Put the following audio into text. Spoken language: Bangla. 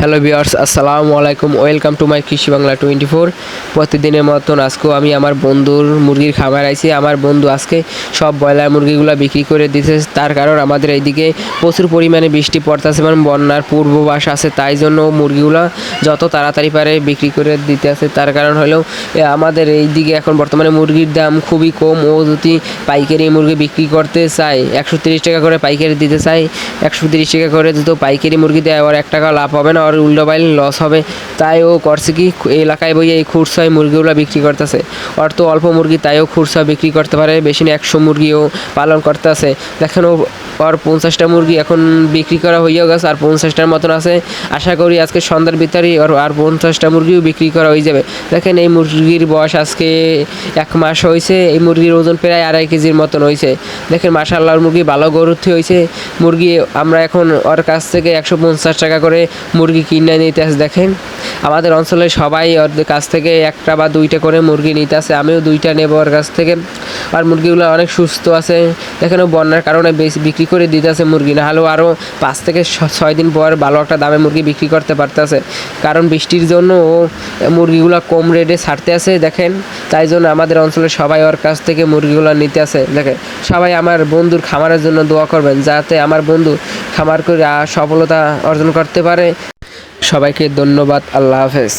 হ্যালো বিয়ার্স আসসালামু আলাইকুম ওয়েলকাম টু মাই কৃষি বাংলা টোয়েন্টি ফোর প্রতিদিনের মতন আজকেও আমি আমার বন্ধুর মুরগির খামার আইছি। আমার বন্ধু আজকে সব ব্রয়লার মুরগিগুলো বিক্রি করে দিতে তার কারণ আমাদের এইদিকে প্রচুর পরিমাণে বৃষ্টি পড়তেছে এবং বন্যার পূর্ববাস আছে, তাই জন্য মুরগিগুলো যত তাড়াতাড়ি পারে বিক্রি করে দিতে আছে তার কারণ হলো আমাদের এই দিকে এখন বর্তমানে মুরগির দাম খুবই কম। ও যদি পাইকারি মুরগি বিক্রি করতে চায়, একশো টাকা করে পাইকারি দিতে চায়, একশো টাকা করে যদি পাইকারি মুরগি দেয়, ওর এক টাকা লাভ হবে না। ওর উল্টো পাইলে লস হবে। তাই ও করছে কি এলাকায় বইয়ে এই খুরসায় মুরগিগুলো বিক্রি করতেছে। তো অল্প মুরগি, তাইও খুরসা বিক্রি করতে পারে। বেশি না একশো মুরগিও পালন করতেছে। দেখেন ও ওর পঞ্চাশটা মুরগি এখন বিক্রি করা হইয়াও গেছে, আর পঞ্চাশটার মতন আছে। আশা করি আজকে সন্ধ্যার ভিতরেই ওর আর পঞ্চাশটা মুরগিও বিক্রি করা হয়ে যাবে। দেখেন এই মুরগির বয়স আজকে এক মাস হয়েছে, এই মুরগির ওজন প্রায় আড়াই কেজির মতন হয়েছে। দেখেন মাসাল্লাহর মুরগি ভালো গরুত্ব হয়েছে। মুরগি আমরা এখন ওর কাছ থেকে একশো পঞ্চাশ টাকা করে মুরগি কিনে নিতে আসে, দেখেন। আমাদের অঞ্চলে সবাই ওর কাছ থেকে একটা বা দুইটা করে মুরগি নিতে আসে, আমিও দুইটা নেব ওর কাছ থেকে। আর মুরগিগুলো অনেক সুস্থ আছে। দেখেন ও বন্যার কারণে বেশি বিক্রি করে দিতেছে মুরগি, না হলেও আরও পাঁচ থেকে ছয় দিন পর ভালো একটা দামে মুরগি বিক্রি করতে পারতেছে। কারণ বৃষ্টির জন্য মুরগিগুলো কম রেটে ছাড়তে আছে, দেখেন। তাই জন্য আমাদের অঞ্চলে সবাই ওর কাছ থেকে মুরগিগুলো নিতে আসে দেখেন, সবাই আমার বন্ধুর খামারের জন্য দোয়া করবেন, যাতে আমার বন্ধু খামার করে সফলতা অর্জন করতে পারে। সবাইকে ধন্যবাদ, আল্লাহ হাফেজ।